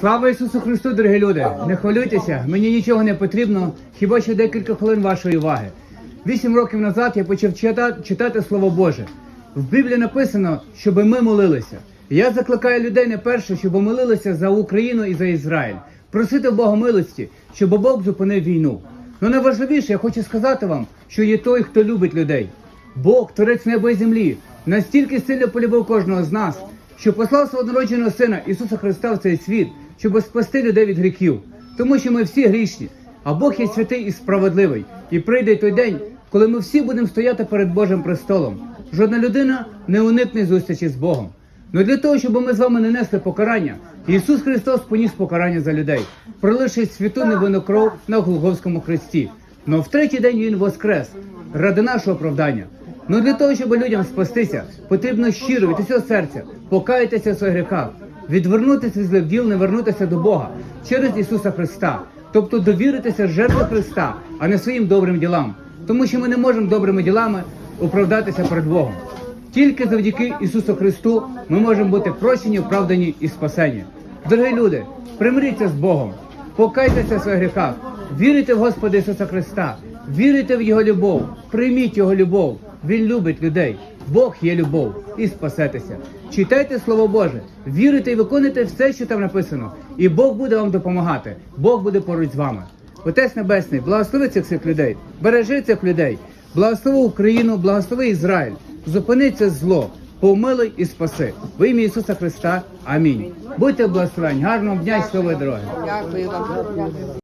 Слава Ісусу Христу, дорогі люди! Не хвилюйтеся, мені нічого не потрібно, хіба що декілька хвилин вашої уваги. Вісім років назад я почав читати, читати Слово Боже. В Біблії написано, щоб ми молилися. Я закликаю людей не перше, щоб молилися за Україну і за Ізраїль, просити Бога милості, щоб Бог зупинив війну. Ну найважливіше, я хочу сказати вам, що є той, хто любить людей. Бог, творець неба і землі, настільки сильно полюбив кожного з нас, що послав свого народженого сина Ісуса Христа в цей світ, щоб спасти людей від гріхів, тому що ми всі грішні, а Бог є святий і справедливий. І прийде той день, коли ми всі будемо стояти перед Божим престолом. Жодна людина не уникне зустрічі з Богом. Ну для того, щоб ми з вами не несли покарання, Ісус Христос поніс покарання за людей, проливши святу невинну кров на Голговському хресті. Но в третій день Він воскрес ради нашого оправдання. Ну для того, щоб людям спастися, потрібно щиро від усього серця покаятися в своїх гріхах, відвернутися від злих діл, не вернутися до Бога через Ісуса Христа, тобто довіритися жертві Христа, а не своїм добрим ділам, тому що ми не можемо добрими ділами оправдатися перед Богом. Тільки завдяки Ісусу Христу ми можемо бути прощені, оправдані і спасені. Дорогі люди, примиріться з Богом, покайтеся в своїх гріхах, вірите в Господа Ісуса Христа, вірите в Його любов, прийміть Його любов. Він любить людей. Бог є любов і спасетеся. Читайте Слово Боже, вірите і виконуйте все, що там написано, і Бог буде вам допомагати. Бог буде поруч з вами. Отець Небесний, благослови цих всіх людей, бережи цих людей, благослови Україну, благослови Ізраїль, зупини це зло, помилуй і спаси. В ім'я Ісуса Христа. Амінь. Будьте благословені, гарного дня і щасливої дороги.